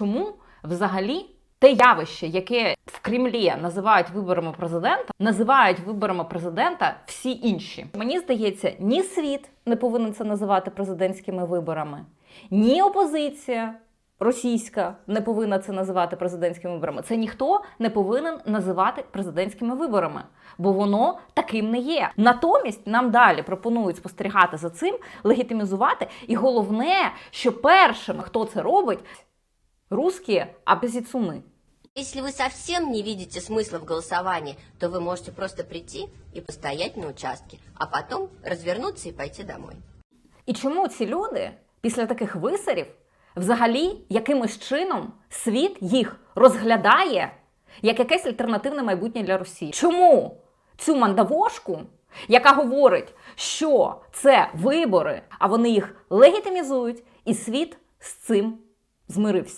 чому взагалі те явище, яке в Кремлі називають виборами президента, називають виборами президента всі інші. Мені здається, ні світ не повинен це називати президентськими виборами, ні опозиція. Російська не повинна це називати президентськими виборами. Це ніхто не повинен називати президентськими виборами, бо воно таким не є. Натомість нам далі пропонують спостерігати за цим, легітимізувати. І головне, що першим, хто це робить, русські опозиціони. Если вы совсем не видите смысла в голосовании, то вы можете просто прийти и постоять на участке, а потом развернуться и пойти домой. І чому ці люди після таких висерів взагалі якимось чином світ їх розглядає як якесь альтернативне майбутнє для Росії? Чому цю мандавошку, яка говорить, що це вибори, а вони їх легітимізують, і світ з цим змирився?